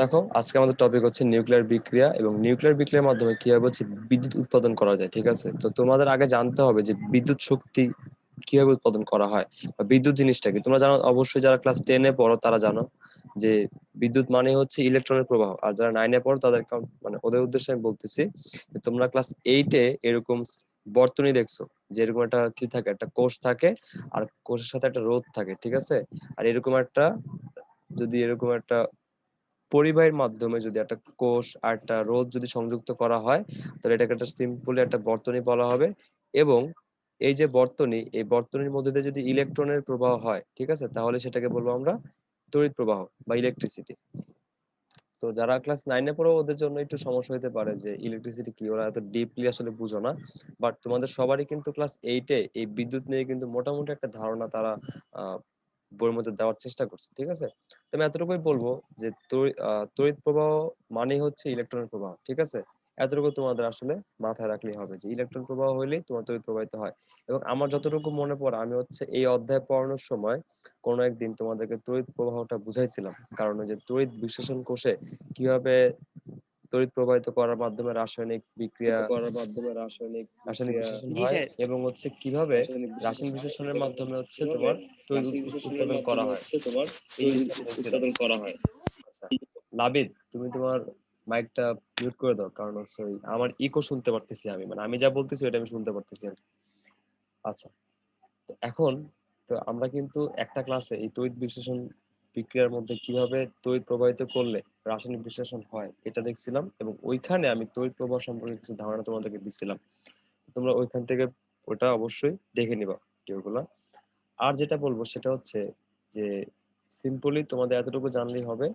দেখো, আজকে আমাদের টপিক হচ্ছে নিউক্লিয়ার বিক্রিয়া এবং নিউক্লিয়ার বিক্রিয়ার মাধ্যমে কীভাবে হচ্ছে বিদ্যুৎ উৎপাদন করা যায়, ঠিক আছে? তো তোমাদের আগে জানতে হবে যে বিদ্যুৎ শক্তি কীভাবে উৎপাদন করা হয় বা বিদ্যুৎ জিনিসটা কি? তোমরা জানো, অবশ্যই যারা ক্লাস টেনে পড়ো তারা জানো যে বিদ্যুৎ মানে হচ্ছে ইলেকট্রনের প্রবাহ। আর যারা নাইনে পড়ো তাদের মানে ওদের উদ্দেশ্যে আমি বলতেছি যে তোমরা ক্লাস এইটে এরকম বর্তনী দেখছ, যে এরকম একটা কি থাকে, একটা কোষ থাকে আর কোষের সাথে একটা রোধ থাকে, ঠিক আছে? আর এরকম একটা, যদি এরকম একটা পরিবাহীর মাধ্যমে যদি একটা কোষ আর একটা রোধ যদি সংযুক্ত করা হয়, তাহলে এটাকে একটা সিম্পলি একটা বর্তনী বলা হবে এবং এই যে বর্তনী, এই বর্তনীর মধ্যে দিয়ে যদি ইলেকট্রনের প্রবাহ হয়, ঠিক আছে? তাহলে সেটাকে বলব আমরা তড়িৎ প্রবাহ বা ইলেকট্রিসিটি তো যারা ক্লাস নাইনে পড়ো, ওদের জন্য একটু সমস্যা হতে পারে যে ইলেকট্রিসিটি কি? ওরা এত ডিপলি আসলে বুঝো না। বাট তোমাদের সবারই কিন্তু ক্লাস এইটে এই বিদ্যুৎ নিয়ে কিন্তু মোটামুটি একটা ধারণা তারা বইয়ের মধ্যে দেওয়ার চেষ্টা করছে, ঠিক আছে? তো আমি এতটুকুই বলব যে তড়িৎ প্রবাহ মানে হচ্ছে ইলেকট্রনের প্রবাহ, ঠিক আছে? এতটুকু তোমাদের আসলে মাথায় রাখলেই হবে যে ইলেকট্রন প্রবাহ হইলেই তোমার তড়িৎ প্রবাহিত হয়। এবং আমার যতটুকু মনে পড়ে, আমি হচ্ছে এই অধ্যায় পড়ানোর সময় কোনো একদিন তোমাদেরকে তড়িৎ প্রবাহটা বুঝাইছিলাম। কারণ যে তড়িৎ বিশ্লেষণ কোষে কীভাবে তড়িৎ প্রবাহিত করার মাধ্যমে রাসায়নিক বিক্রিয়া করার মাধ্যমে রাসায়নিক রাসায়নিক বিশ্লেষণ হয় এবং হচ্ছে কীভাবে রাসায়নিক বিশ্লেষণের মাধ্যমে হচ্ছে তোমার তড়িৎ উৎপাদন করা হয়। তোমার এই উৎপাদন করা হয়। আচ্ছা। নাবিদ তুমি তোমার মাইকটা মিউট করে দাও কারণ হচ্ছে আমার ইকো শুনতে পারতেছি আমি। মানে আমি যা বলতেছি ওটা আমি শুনতে পারতেছি আর আচ্ছা তো এখন তো আমরা কিন্তু একটা ক্লাসে এই তড়িৎ বিশ্লেষণ বিক্রিয়ার মধ্যে কীভাবে তড়িৎ প্রবাহিত করলে রাসায়নিক বিশ্লেষণ হয়, এটা দেখছিলাম এবং ওইখানে আমি তড়িৎ প্রবাহ সম্পর্কে কিছু ধারণা তোমাদেরকে দিচ্ছিলাম তোমরা ওইখান থেকে ওটা অবশ্যই দেখে নিবা, ভিডিওগুলো। আর যেটা বলব সেটা হচ্ছে যে সিম্পলি তোমাদের এতটুকু জানলেই হবে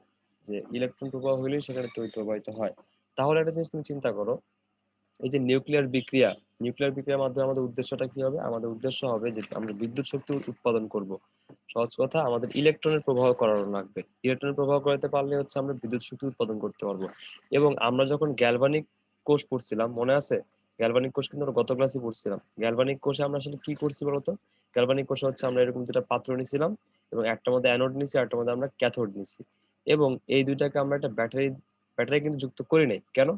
যে ইলেকট্রন প্রবাহ হলেই সেখানে তড়িৎ প্রবাহিত হয়। তাহলে একটা জিনিস তুমি চিন্তা করো, এই যে নিউক্লিয়ার বিক্রিয়া নিউক্লিয়ার বিক্রিয়ার মাধ্যমে আমাদের উদ্দেশ্যটা কি হবে? আমাদের উদ্দেশ্য হবে যে আমরা বিদ্যুৎ শক্তি উৎপাদন করব। সহজ কথা, আমাদের ইলেকট্রনের প্রবাহ করানো লাগবে। ইলেকট্রনের প্রবাহ করাতে পারলে হচ্ছে আমরা বিদ্যুৎ শক্তি উৎপাদন করতে পারব। এবং আমরা যখন গ্যালভানিক কোষ পড়ছিলাম, মনে আছে? গ্যালভানিক কোষ কিন্তু গত ক্লাসে পড়ছিলাম। গ্যালভানিক কোষে আমরা আসলে কি করছি বলতো? গ্যালভানিক কোষে হচ্ছে আমরা এরকম দুটা পাত্র নিছিলাম এবং একটা মধ্যে অ্যানোড নিছি আরেকটার মধ্যে আমরা ক্যাথোড নিছি। এবং এই দুইটাকে আমরা একটা ব্যাটারি ব্যাটারি কিন্তু যুক্ত করি নাই। কেন?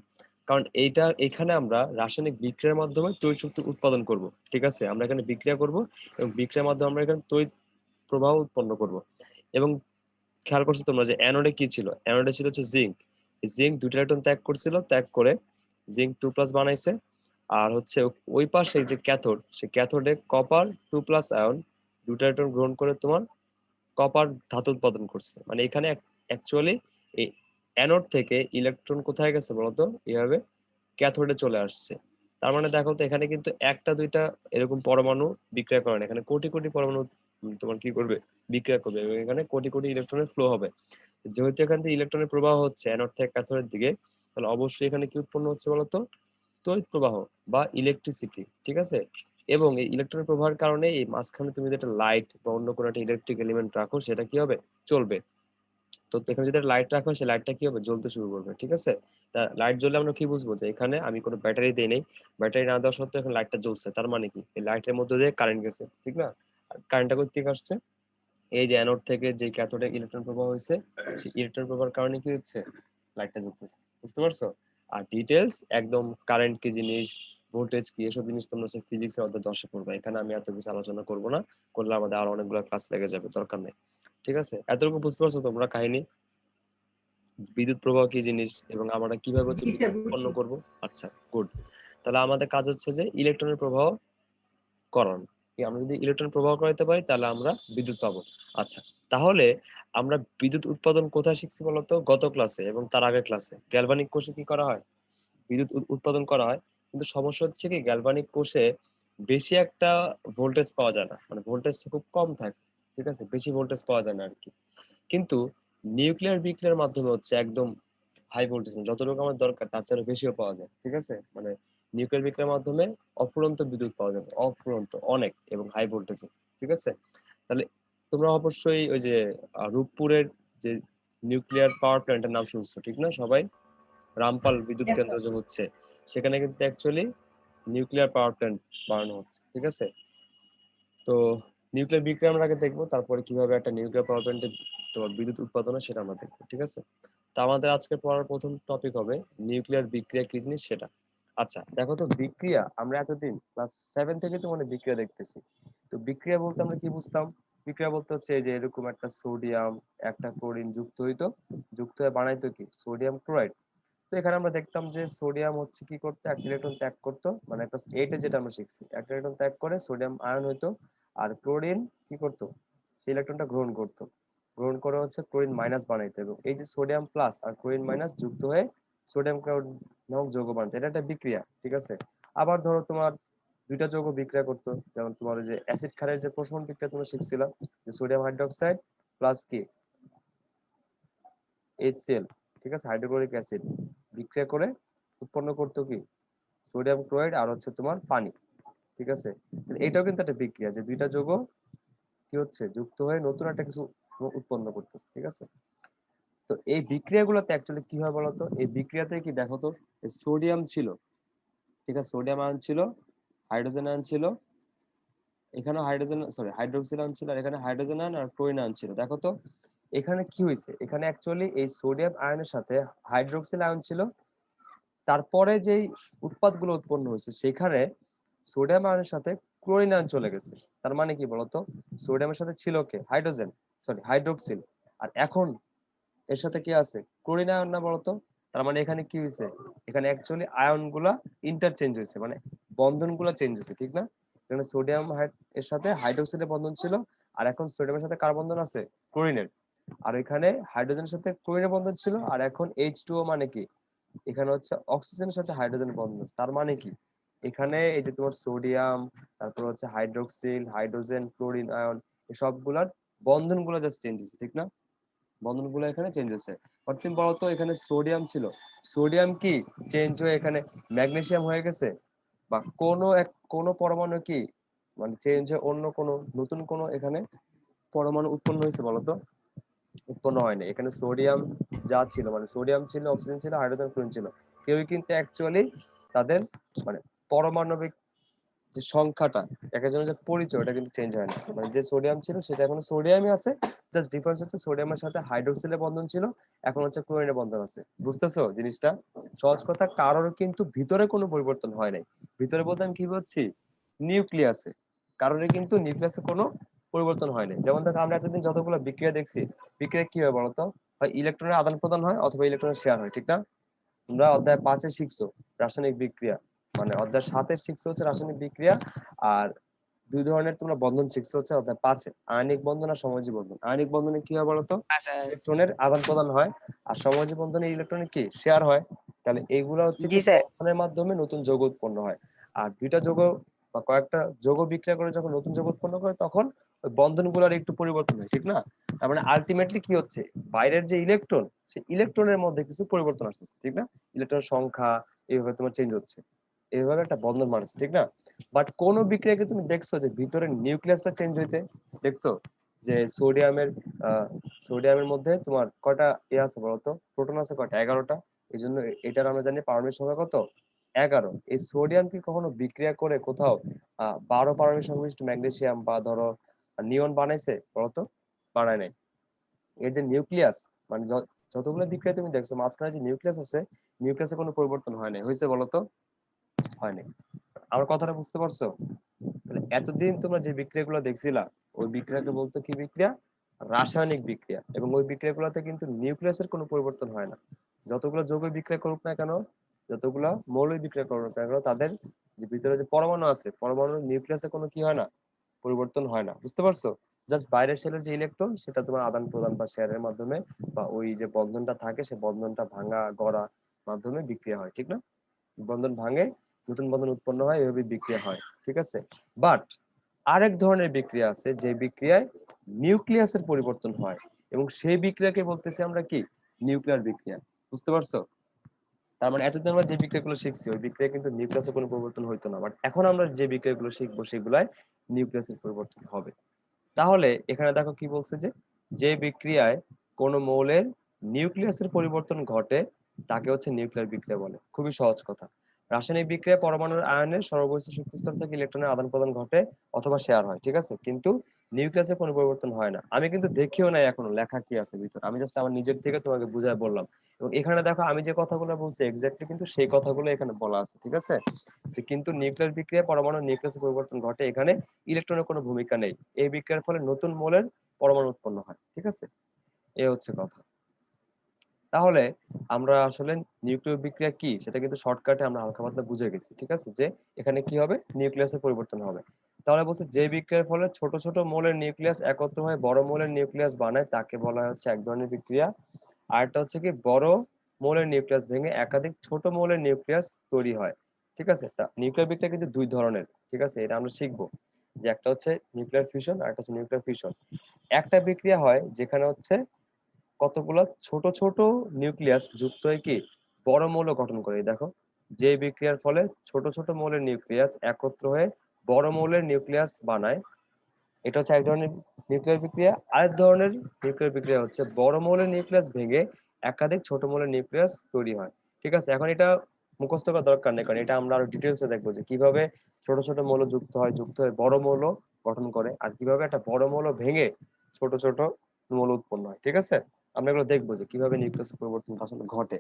কারণ এইটা, এখানে আমরা রাসায়নিক বিক্রিয়ার মাধ্যমে তড়িৎ শক্তি উৎপাদন করব। ঠিক আছে? আমরা এখানে বিক্রিয়া করব এবং বিক্রিয়ার মাধ্যমে আমরা এখানে তড়িৎ প্রবাহ উৎপন্ন করব। এবং খেয়াল করছ তোমরা যে অ্যানোডে কি ছিল? অ্যানোডে ছিল হচ্ছে জিঙ্ক জিঙ্ক দুটো ইলেকট্রন ত্যাগ করছিল, ত্যাগ করে জিঙ্ক টু প্লাস বানাইছে। আর হচ্ছে ওই পাশে যে ক্যাথোড সে ক্যাথোডে কপার টু প্লাস আয়ন দুটো ইলেকট্রন গ্রহণ করে তোমার কপার ধাতু উৎপাদন করছে। মানে এখানে অ্যাকচুয়ালি এই অ্যানোড থেকে ইলেকট্রন কোথায় গেছে বলতো? এইভাবে ক্যাথোডে চলে আসছে। তার মানে দেখো তো এখানে কিন্তু একটা দুইটা এরকম পরমাণু বিক্রিয়া করে না। এখানে কোটি কোটি পরমাণু তোমার কি করবে? বিক্রিয়া করবে এবং এখানে কোটি কোটি ইলেকট্রনের ফ্লো হবে। যেহেতু এখান থেকে ইলেকট্রনের প্রবাহ হচ্ছে অ্যানোড থেকে ক্যাথোডের দিকে, তাহলে অবশ্যই এখানে কি উৎপন্ন হচ্ছে বলতো? তড়িৎ প্রবাহ বা ইলেকট্রিসিটি ঠিক আছে? এবং এই ইলেকট্রনের প্রবাহের কারণে এই মাঝখানে তুমি যেটা লাইট বা অন্য কোনো একটা ইলেকট্রিক এলিমেন্ট রাখো, সেটা কি হবে? চলবে। তো এখানে যদি লাইট রাখো, সেই লাইটটা কি হবে? জ্বলতে শুরু করবে, ঠিক আছে? তা লাইট জ্বললে আমরা কি বুঝব? যে এখানে আমি কোনো ব্যাটারি দিই নেই। ব্যাটারি না দেওয়া সত্ত্বেও এখন লাইটটা জ্বলছে, তার মানে কি? এই লাইটের মধ্যে দিয়ে কারেন্ট গেছে, ঠিক না? কারেন্টটা কোথা থেকে আসছে? এই যে অ্যানোড থেকে যে ক্যাথোডে ইলেকট্রন প্রবাহ হয়েছে সেই ইলেকট্রন প্রবাহের কারণে কি হচ্ছে? লাইটটা জ্বলতেছে। বুঝতে পারছ? আর ডিটেলস একদম কারেন্ট কি জিনিস ভোল্টেজ কি এসব জিনিস তোমরা হচ্ছে ফিজিক্সের অধ্যায় দশে পড়বে। এখানে আমি এত কিছু আলোচনা করব না। করলে আমাদের আরও অনেকগুলো ক্লাস লেগে যাবে দরকার নেই। ঠিক আছে? এতটুকু বুঝতে পারছ তোমরা কাহিনী? বিদ্যুৎ প্রবাহ কি জিনিস এবং আমরা কীভাবে হচ্ছে উৎপন্ন করব? আচ্ছা গুড তাহলে আমাদের কাজ হচ্ছে যে ইলেকট্রনের প্রবাহ করণ। আমরা যদি ইলেকট্রন প্রবাহ করাতে পারি, তাহলে আমরা বিদ্যুৎ পাবো। আচ্ছা তাহলে আমরা বিদ্যুৎ উৎপাদন কোথায় শিখছি বলতো? গত ক্লাসে এবং তার আগের ক্লাসে গ্যালভানিক কোষে কি করা হয়? বিদ্যুৎ উৎপাদন করা হয়। কিন্তু সমস্যা হচ্ছে কি গ্যালভানিক কোষে বেশি একটা ভোল্টেজ পাওয়া যায় না। মানে ভোল্টেজ খুব কম থাকে, ঠিক আছে? বেশি ভোল্টেজ পাওয়া যায় না আর কি। কিন্তু নিউক্লিয়ার বিক্রিয়ার মাধ্যমে হচ্ছে একদম হাই ভোল্টেজ যতটুকু আমার দরকার, তার চেয়ে বেশিও পাওয়া যায়, ঠিক আছে? মানে নিউক্লিয়ার বিক্রিয়ার মাধ্যমে অফুরন্ত বিদ্যুৎ পাওয়া যাবে। অফুরন্ত অনেক এবং হাই ভোল্টেজে ঠিক আছে? তাহলে তোমরা অবশ্যই ওই যে রূপপুরের যে নিউক্লিয়ার পাওয়ার প্ল্যান্টের নাম শুনছো ঠিক না সবাই? রামপাল বিদ্যুৎ কেন্দ্র যে হচ্ছে সেখানে কিন্তু অ্যাকচুয়ালি নিউক্লিয়ার পাওয়ার প্ল্যান্ট বানানো হচ্ছে ঠিক আছে? তো নিউক্লিয়ার বিক্রিয়া আমরা আগে দেখব তারপরে কীভাবে একটা নিউক্লিয়ার পাওয়ার প্ল্যান্টে তোমার বিদ্যুৎ উৎপাদন হয় সেটা আমরা দেখব ঠিক আছে? তা আমাদের আজকে পড়ার প্রথম টপিক হবে নিউক্লিয়ার বিক্রিয়া কি জিনিস সেটা। আচ্ছা। দেখো তো, বিক্রিয়া, আমরা এতদিন ক্লাস সেভেন থেকে তো মানে বিক্রিয়া দেখতেছি। তো বিক্রিয়া বলতে আমরা কি বুঝতাম? বিক্রিয়া বলতে হচ্ছে যে এরকম একটা সোডিয়াম একটা ক্লোরিন যুক্ত হইতো। যুক্ত হয়ে বানাইতো কি? সোডিয়াম ক্লোরাইড তো এখানে আমরা দেখতাম যে সোডিয়াম হচ্ছে কি করতো? একটা ইলেকট্রন ত্যাগ করতো। মানে একটা এইটে যেটা আমরা শিখছি। একটা ইলেকট্রন ত্যাগ করে সোডিয়াম আয়ন হইতো। আর ক্লোরিন কি করতো? সেই ইলেকট্রনটা গ্রহণ করতো। গ্রহণ করে হচ্ছে ক্লোরিন মাইনাস বানাইতে। এবং এই যে সোডিয়াম প্লাস আর ক্লোরিন মাইনাস যুক্ত হয়ে সোডিয়াম ক্লোরাইড নামক যৌগ বানাতে। এটা একটা বিক্রিয়া, ঠিক আছে? আবার ধরো তোমার দুইটা যৌগ বিক্রিয়া করতো, যেমন তোমার যে অ্যাসিড ক্ষারের যে প্রশমন বিক্রিয়া তোমরা শিখছিলাম যে সোডিয়াম হাইড্রোক্সাইড প্লাস কি HCl ঠিক আছে? হাইড্রোক্লোরিক অ্যাসিড বিক্রিয়া করে উৎপন্ন করতো কি? সোডিয়াম ক্লোরাইড আর হচ্ছে তোমার পানি, ঠিক আছে? এটাও কিন্তু একটা বিক্রিয়া, যে দুইটা যৌগ কি হচ্ছে? যুক্ত হয়ে নতুন একটা কিছু উৎপন্ন করতেছে, ঠিক আছে? তো এই বিক্রিয়াগুলোতে অ্যাকচুয়ালি কি হয় বলতো? এই বিক্রিয়াতে কি দেখো তো সোডিয়াম ছিল, ঠিক আছে? সোডিয়াম আয়ন ছিল হাইড্রোজেন আয়ন ছিল এখানে হাইড্রোজেন সরি হাইড্রোক্সিল আয়ন ছিল আর এখানে হাইড্রোজেন আয়ন আর ক্লোরিন আয়ন ছিল। দেখো তো, এখানে কি হয়েছে? এখানে অ্যাকচুয়ালি এই সোডিয়াম আয়নের সাথে হাইড্রোক্সিল আয়ন ছিল, তারপরে যেই উৎপাদগুলো উৎপন্ন হয়েছে, সেখানে সোডিয়াম আয়নের সাথে ক্লোরিন আয়ন চলে গেছে। তার মানে কি বলতো? সোডিয়ামের সাথে ছিল কে? হাইড্রোজেন সরি হাইড্রোক্সিল আর এখন এর সাথে কি আছে? ক্লোরিন আয়ন না বলতো? তার মানে এখানে কি হয়েছে এখানে অ্যাকচুয়ালি আয়নগুলা ইন্টারচেঞ্জ হয়েছে মানে বন্ধনগুলা চেঞ্জ হয়েছে ঠিক না? এখানে সোডিয়াম এর সাথে হাইড্রোক্সিলের বন্ধন ছিল, আর এখন সোডিয়ামের সাথে কার বন্ধন আছে? ক্লোরিনের আর এখানে হাইড্রোজেনের সাথে ক্লোরিনের বন্ধন ছিল, আর এখন এইচ মানে কি? এখানে হচ্ছে অক্সিজেনের সাথে হাইড্রোজেনের বন্ধন তার মানে কি? এখানে এই যে তোমার সোডিয়াম তারপর হচ্ছে হাইড্রোক্সিল হাইড্রোজেন ক্লোরিন আয়ন এই বন্ধনগুলো জাস্ট চেঞ্জ হচ্ছে ঠিক না? বন্ধনগুলো এখানে চেঞ্জ হচ্ছে। অর্থাৎ বলতো এখানে সোডিয়াম ছিল। সোডিয়াম কি? চেঞ্জ হয়ে এখানে ম্যাগনেসিয়াম হয়ে গেছে? বা কোনো এক, কোনো পরমাণু কি? মানে চেঞ্জ হয়ে অন্য কোনো, নতুন কোনো এখানে পরমাণু উৎপন্ন হয়েছে বলতো উৎপন্ন হয়নি। এখানে সোডিয়াম যা ছিল মানে সোডিয়াম ছিল অক্সিজেন ছিল হাইড্রোজেন ক্লোরিন ছিল। কেউই কিন্তু অ্যাকচুয়ালি তাদের মানে পারমাণবিক যে সংখ্যাটা, এক একজনের যে পরিচয়, ওটা কিন্তু চেঞ্জ হয় না। মানে যে সোডিয়াম ছিল, সেটা এখন সোডিয়ামই আছে জাস্ট ডিফারেন্স হচ্ছে সোডিয়ামের সাথে হাইড্রোক্সিলের বন্ধন ছিল, এখন হচ্ছে ক্লোরিনের বন্ধন আছে। বুঝতেছো জিনিসটা? সহজ কথা, কারোর কিন্তু ভিতরে কোনো পরিবর্তন হয় নাই। ভিতরে বলতে আমি কি বলছি? নিউক্লিয়াসে কারোর কিন্তু নিউক্লিয়াসে কোনো পরিবর্তন হয় নাই। যেমন দেখো আমরা এতদিন যতগুলো বিক্রিয়া দেখছি, বিক্রিয়া কি হয় বলতো? হয় ইলেকট্রনের আদান প্রদান হয় অথবা ইলেকট্রনের শেয়ার হয়, ঠিক না? তোমরা অধ্যায় পাঁচে শিখছো, রাসায়নিক বিক্রিয়া। মানে অধ্যায় সাতে শিখছো হচ্ছে রাসায়নিক বিক্রিয়া আর দুই ধরনের তোমরা বন্ধন শিখছো হচ্ছে অধ্যায় পাঁচে আয়নিক বন্ধন আর সমাজী বন্ধন। আয়নিক বন্ধনে কি হয় বলতো? ইলেকট্রনের আদান প্রদান হয় আর সমাজী বন্ধনে ইলেকট্রনের কি? শেয়ার হয়। তাহলে এইগুলা হচ্ছে বন্ধনের মাধ্যমে নতুন যৌগ উৎপন্ন হয়। আর দুইটা যৌগ বা কয়েকটা যৌগ বিক্রিয়া করে যখন নতুন যৌগ উৎপন্ন করে তখন ওই বন্ধনগুলোর একটু পরিবর্তন হয় ঠিক না? তার মানে আলটিমেটলি কি হচ্ছে? বাইরের যে ইলেকট্রন সেই ইলেকট্রনের মধ্যে কিছু পরিবর্তন আসছে ঠিক না? ইলেকট্রন সংখ্যা এইভাবে তোমার চেঞ্জ হচ্ছে। এইভাবে একটা বন্ধন মানছে ঠিক না? বাট কোন বিক্রিয়াকে তুমি দেখছ যে ভিতরে নিউক্লিয়াসটা চেঞ্জ হইতে? দেখছ? যে সোডিয়ামের সোডিয়ামের মধ্যে তোমার কয়টা এ আছে বলতো? প্রোটন আছে কয়টা? এগারোটা। এই জন্য এটার আমরা জানি পারমাণবিক সংখ্যা কত? এগারো। এই সোডিয়াম কি কখনো বিক্রিয়া করে কোথাও বারো পারমাণবিক সংশ্লিষ্ট ম্যাগনেসিয়াম বা ধরো নিয়ন বানাইছে বলতো? বানায় নাই। এর যে নিউক্লিয়াস মানে যতগুলো বিক্রিয়া তুমি দেখছ, মাঝখানে যে নিউক্লিয়াস আছে, নিউক্লিয়াসে কোনো পরিবর্তন হয় নাই। হয়েছে বলতো? হয়নি। আমার কথাটা বুঝতে পারছ? এতদিন তোমরা যে বিক্রিয়াগুলো দেখছিলা, ওই বিক্রিয়াকে বলতো কি বিক্রিয়া? রাসায়নিক বিক্রিয়া। এবং ওই বিক্রিয়াগুলোতে কিন্তু নিউক্লিয়াসের কোনো পরিবর্তন হয় না। যতগুলো যৌগ বিক্রিয়া করুক না কেন, যতগুলো মৌল বিক্রিয়া করুক না কেন, তাদের যে ভিতরে যে পরমাণু আছে, পরমাণু নিউক্লিয়াসে কোনো কি হয় না, পরিবর্তন হয় না। বুঝতে পারছ? জাস্ট বাইরের সেলের যে ইলেকট্রন সেটা তোমার আদান প্রদান বা শেয়ারের মাধ্যমে বা ওই যে বন্ধনটা থাকে, সে বন্ধনটা ভাঙা, গড়া মাধ্যমে বিক্রিয়া হয়, ঠিক না? বন্ধন ভাঙে নতুন বন্ধন উৎপন্ন হয়, এভাবে বিক্রিয়া হয়, ঠিক আছে? বাট আরেক ধরনের বিক্রিয়া আছে, যে বিক্রিয়ায় নিউক্লিয়াসের পরিবর্তন হয় এবং সেই বিক্রিয়াকে বলতেছি আমরা কি? নিউক্লিয়ার বিক্রিয়া, বুঝতে পারছ? তার মানে এতদিন আমরা যে বিক্রিয়াগুলো শিখছি, ওই বিক্রিয়া কিন্তু নিউক্লিয়াসের কোনো পরিবর্তন হইতো না বাট এখন আমরা যে বিক্রিয়াগুলো শিখব, সেগুলাই নিউক্লিয়াসের পরিবর্তন হবে। তাহলে এখানে দেখো কি বলছে যে যে বিক্রিয়ায় কোন মৌলের নিউক্লিয়াসের পরিবর্তন ঘটে, তাকে হচ্ছে নিউক্লিয়ার বিক্রিয়া বলে। খুবই সহজ কথা। রাসায়নিক বিক্রিয়া পরমাণুর আয়নের সর্বস্থ শক্তি স্তর থেকে ইলেকট্রনের আদান প্রদান ঘটে অথবা শেয়ার হয়, ঠিক আছে? কিন্তু নিউক্লিয়াসে কোনো পরিবর্তন হয় না। আমি কিন্তু দেখিও নাই এখনও লেখা কি আছে ভিতরে। আমি জাস্ট আমার নিজের থেকে তোমাকে বুঝায় বললাম। এবং এখানে দেখো আমি যে কথাগুলো বলছি এক্স্যাক্টলি কিন্তু সেই কথাগুলো এখানে বলা আছে, ঠিক আছে? যে কিন্তু নিউক্লিয়ার বিক্রিয়া পরমাণু নিউক্লিয়াসে পরিবর্তন ঘটে এখানে ইলেকট্রনের কোনো ভূমিকা নেই। এই বিক্রিয়ার ফলে নতুন মোলের পরমাণু উৎপন্ন হয়, ঠিক আছে? এ হচ্ছে কথা। তাহলে আমরা আসলে নিউক্লিয় বিক্রিয়া কি? সেটা কিন্তু শর্টকাটে আমরা হালকা পাতলা বুঝে গেছি, ঠিক আছে? যে এখানে কি হবে? নিউক্লিয়াসের পরিবর্তন হবে। তাহলে বলছে যে বিক্রিয়ার ফলে ছোট ছোট মোলের নিউক্লিয়াস একত্র হয়ে বড় মোলের নিউক্লিয়াস বানায়, তাকে বলা হচ্ছে এক ধরনের বিক্রিয়া। আর একটা হচ্ছে কি, বড় মোলের নিউক্লিয়াস ভেঙে একাধিক ছোট মোলের নিউক্লিয়াস তৈরি হয়, ঠিক আছে? নিউক্লিয়ার বিক্রিয়া কিন্তু দুই ধরনের, ঠিক আছে? এটা আমরা শিখব। যে একটা হচ্ছে নিউক্লিয়ার ফিউশন, আর একটা হচ্ছে নিউক্লিয়ার ফিউশন। একটা বিক্রিয়া হয় যেখানে হচ্ছে কতগুলো ছোট ছোট নিউক্লিয়াস যুক্ত হয়ে কি বড় মৌল গঠন করে? দেখো যে বিক্রিয়ার ফলে ছোট ছোট মৌলের নিউক্লিয়াস একত্র হয়ে বড় মৌলের নিউক্লিয়াস বানায়। এটা হচ্ছে এক ধরনের নিউক্লিয়ার বিক্রিয়া। আরেক ধরনের নিউক্লিয়ার বিক্রিয়া হচ্ছে বড় মৌলের নিউক্লিয়াস ভেঙে একাধিক ছোট মৌলের নিউক্লিয়াস তৈরি হয়। ঠিক আছে? এখন এটা মুখস্থ করার দরকার নেই কারণ এটা আমরা আরও ডিটেলসে দেখব যে কীভাবে ছোট ছোট মৌল যুক্ত হয় যুক্ত হয়ে বড় মৌল গঠন করে আর কীভাবে একটা বড় মৌল ভেঙে ছোট ছোট মৌল উৎপন্ন হয়। ঠিক আছে? আমরা এগুলো দেখব যে কীভাবে নিউক্লিয়াসের পরিবর্তন আসলে ঘটে।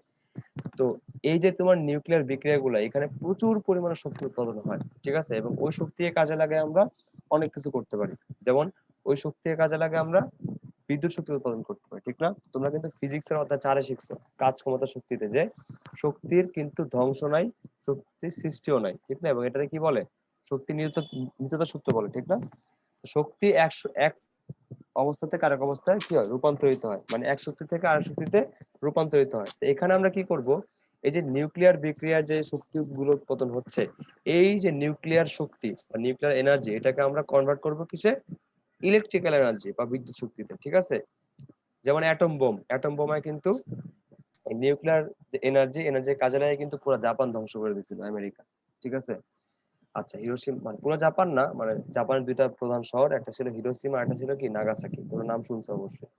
তো এই যে তোমার নিউক্লিয়ার বিক্রিয়াগুলো, এখানে প্রচুর পরিমাণে শক্তি উৎপাদন হয়, ঠিক আছে? এবং ওই শক্তি কাজে লাগে আমরা অনেক কিছু করতে পারি। যেমন, ওই শক্তি কাজে লাগে আমরা বিদ্যুৎ শক্তি উৎপাদন করতে পারি, ঠিক না? তোমরা কিন্তু ফিজিক্সের অধ্যায় চারে শিখছো, কাজ ক্ষমতা শক্তিতে যে শক্তির কিন্তু ধ্বংস নাই, শক্তির সৃষ্টিও নাই, ঠিক না? এবং এটাকে কি বলে? শক্তি নিয়ত নিত্যতা সূত্র বলে, ঠিক না? শক্তি একশো, এক অবস্থা থেকে আরেক অবস্থায় কি হয়? রূপান্তরিত হয়। মানে এক শক্তি থেকে আরেক শক্তিতে রূপান্তরিত হয়। এখানে আমরা কি করব? এই যে নিউক্লিয়ার বিক্রিয়া যে শক্তিগুলো উৎপাদন হচ্ছে, এই যে নিউক্লিয়ার শক্তি বা নিউক্লিয়ার এনার্জি, এটাকে আমরা কনভার্ট করব কিসে? ইলেকট্রিক্যাল এনার্জি বা বিদ্যুৎ শক্তিতে, ঠিক আছে? যেমন অ্যাটম বোম অ্যাটম বোমায় কিন্তু নিউক্লিয়ার এনার্জি এনার্জি কাজে লাগে কিন্তু পুরো জাপান ধ্বংস করে দিয়েছিল আমেরিকা, ঠিক আছে? আচ্ছা হিরোশিমা মানে পুরো জাপান না মানে জাপানের দুইটা প্রধান শহর, একটা ছিল হিরোশিমা একটা ছিল কি, নাগাসাকি। তোর নাম শুনছো অবশ্যই।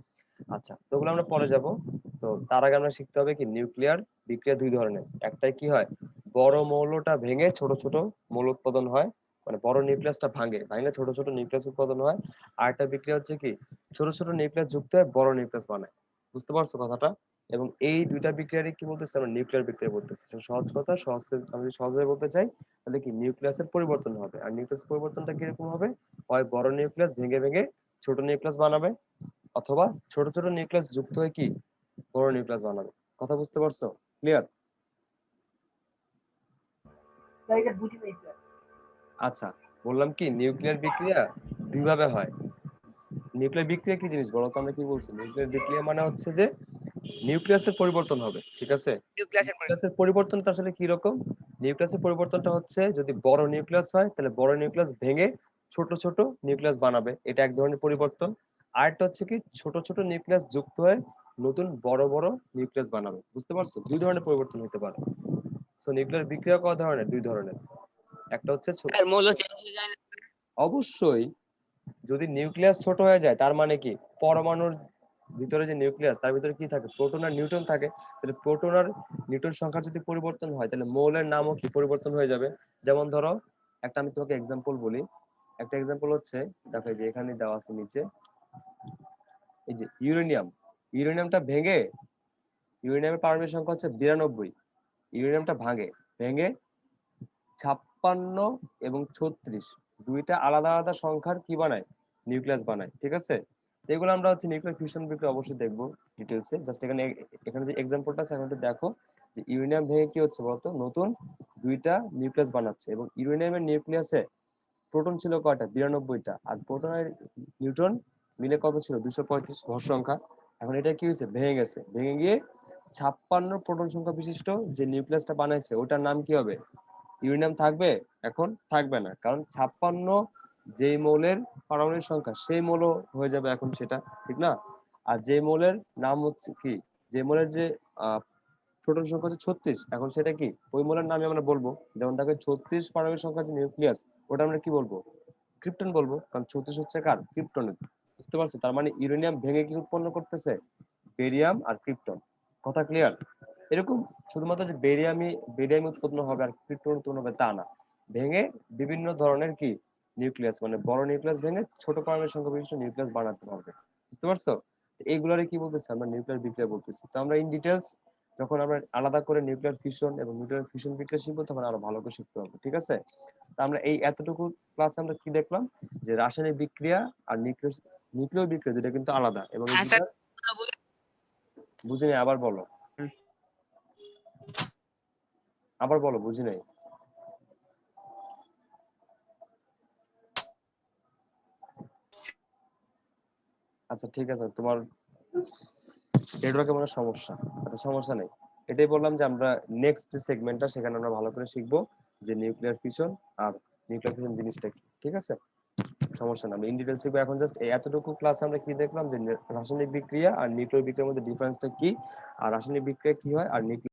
আচ্ছা তো ওগুলো আমরা পরে যাব। তো তার আগে আমরা শিখতে হবে কি, নিউক্লিয়ার বিক্রিয়া দুই ধরনের। একটাই কি হয়, বড় মৌলটা ভেঙে ছোট ছোট মৌল উৎপাদন হয় মানে বড় নিউক্লিয়াসটা ভাঙে ভাঙে ছোট ছোট নিউক্লিয়াস উৎপাদন হয়। আর একটা বিক্রিয়া হচ্ছে কি, ছোট ছোট নিউক্লিয়াস যুক্ত হয়ে বড় নিউক্লিয়াস বানায়। বুঝতে পারছ কথাটা? এবং এই দুইটা বিক্রিয়ারই কি বলতেছে আমরা নিউক্লিয়ার বিক্রিয়া বলতেছি। সহজ কথা সহজ আমি যদি সহজভাবে বলতে চাই তাহলে কি নিউক্লিয়াসের পরিবর্তন হবে। আর নিউক্লিয়াস পরিবর্তনটা কীরকম হবে? হয় বড় নিউক্লিয়াস ভেঙে ভেঙে ছোট নিউক্লিয়াস বানাবে অথবা ছোট ছোট নিউক্লিয়াস যুক্ত হয়ে কি বড় নিউক্লিয়াস বানাবে। কথা বুঝতে পারছ? ক্লিয়ার আচ্ছা বললাম কি নিউক্লিয়ার বিক্রিয়া দুইভাবে হয়। নিউক্লিয়ার বিক্রিয়া কি জিনিস? বলো তো আমরা কি বলছি? নিউক্লিয়ার বিক্রিয়া মানে হচ্ছে যে নিউক্লিয়াসের পরিবর্তন হবে ঠিক আছে? নিউক্লিয়াসের পরিবর্তনটা আসলে কি রকম নিউক্লিয়াসের পরিবর্তনটা হচ্ছে যদি বড় নিউক্লিয়াস হয় তাহলে বড় নিউক্লিয়াস ভেঙে ছোট ছোট নিউক্লিয়াস বানাবে। এটা এক ধরনের পরিবর্তন। আরেকটা হচ্ছে কি ছোট ছোট নিউক্লিয়াস যুক্ত হয়ে নতুন বড় বড় নিউক্লিয়াস বানাবে। বুঝতে পারছ? দুই ধরনের পরিবর্তন হতে পারে। সো নিউক্লিয়ার বিক্রিয়া কত ধরনের দুই ধরনের। একটা হচ্ছে ছোট অবশ্যই যদি নিউক্লিয়াস ছোট হয়ে যায় তার মানে কি? পরমাণুর ভিতরে যে নিউক্লিয়াস তার ভিতরে কি থাকে? প্রোটন আর নিউট্রন থাকে। তাহলে প্রোটন আর নিউট্রন সংখ্যা যদি পরিবর্তন হয়, তাহলে মৌলের নামও কি পরিবর্তন হয়ে যাবে? যেমন ধরো, একটা আমি তোমাকে এক্সাম্পল বলি। একটা এক্সাম্পল হচ্ছে, দেখো যে এখানে দেওয়া আছে নিচে। এই যে ইউরেনিয়াম ইউরেনিয়ামটা ভেঙে ইউরেনিয়ামের পারমাণবিক সংখ্যা হচ্ছে বিরানব্বই। ইউরেনিয়ামটা ভাঙে, ভেঙে ছাপ্পান্ন এবং ছত্রিশ। দুইটা আলাদা আলাদা সংখ্যার কি বানায়? নিউক্লিয়াস বানায়, ঠিক আছে? এগুলো আমরা হচ্ছে নিউক্লিয়ার ফিউশন বিক্রিয়া অবশ্যই দেখব ডিটেলসে জাস্ট এখানে এখানে যে এক্সাম্পলটা আছে, এখন দেখো যে ইউরেনিয়াম ভেঙে কি হচ্ছে বলতো? নতুন দুইটা নিউক্লিয়াস বানাচ্ছে এবং ইউরেনিয়ামের নিউক্লিয়াসে প্রোটন ছিল কয়টা? বিরানব্বইটা। আর প্রোটন আর নিউট্রন মিলে কত ছিল? দুশো পঁয়ত্রিশ ভর সংখ্যা। এখন এটা কি হয়েছে? ভেঙে গেছে। ভেঙে গিয়ে ছাপ্পান্ন প্রোটন সংখ্যা বিশিষ্ট যে নিউক্লিয়াসটা বানাইছে, ওটার নাম কি হবে? ইউরেনিয়াম থাকবে? এখন থাকবে না। কারণ ছাপ্পান্ন যেই মৌলের পারমাণবিক সংখ্যা, সেই মৌল হয়ে যাবে এখন সেটা, ঠিক না? আর যে মৌলের নাম হচ্ছে কি? যে মৌলের যে প্রোটন সংখ্যা হচ্ছে ছত্রিশ, এখন সেটা কি? ওই মৌলের নামে আমরা বলব। যেমন দেখো, ছত্রিশ পারমাণবিক সংখ্যা যে নিউক্লিয়াস, ওটা আমরা কি বলব? ক্রিপ্টন বলব, কারণ ছত্রিশ হচ্ছে কার? ক্রিপ্টনের বুঝতে পারছ? তার মানে ইউরেনিয়াম ভেঙে কি উৎপন্ন করতেছে? বেরিয়াম আর ক্রিপ্টন। কথা ক্লিয়ার এরকম শুধুমাত্র যে বেরিয়ামই বেরিয়াম উৎপন্ন হবে আর ক্রিপ্টন উৎপন্ন হবে তা না। ভেঙে বিভিন্ন ধরনের কি? নিউক্লিয়াস মানে বড় নিউক্লিয়াস ভেঙে ছোট পারমাণবিক সংখ্যা বিশিষ্ট নিউক্লিয়াস বানাতে পারবে। বুঝতে পারছ? এইগুলারে কি বলতেছে? আমরা নিউক্লিয়ার বিক্রিয়া বলতেছি। তো আমরা ইন ডিটেলস যখন আমরা আলাদা করে নিউক্লিয়ার ফিশন এবং নিউক্লিয়ার ফিশন বিক্রিয়া শিখব তখন আরও ভালো করে শিখতে হবে ঠিক আছে? তা আমরা এই এতটুকু ক্লাস আমরা কি দেখলাম? যে রাসায়নিক বিক্রিয়া আর নিউক্লিয় নিউক্লিয় বিক্রিয়া দুটো কিন্তু আলাদা এবং বুঝিনি আবার বলো। আবার বলো বুঝি নাই? আচ্ছা ঠিক আছে। তোমার নেটওয়ার্কে মনে সমস্যা। আচ্ছা সমস্যা নেই। এটাই বললাম যে আমরা নেক্সট যে সেগমেন্টটা সেখানে আমরা ভালো করে শিখব যে নিউক্লিয়ার ফিশন আর নিউক্লিয়ার ফিশন জিনিসটা ঠিক আছে? সমস্যা না আমি ইন ডিটেলস শিখব। এখন জাস্ট এতটুকু ক্লাস আমরা কি দেখলাম যে রাসায়নিক বিক্রিয়া আর নিউক্লিয়ার বিক্রিয়ার মধ্যে ডিফারেন্সটা কি? আর রাসায়নিক বিক্রিয়া কি হয়? আর নিউক্লিয়ার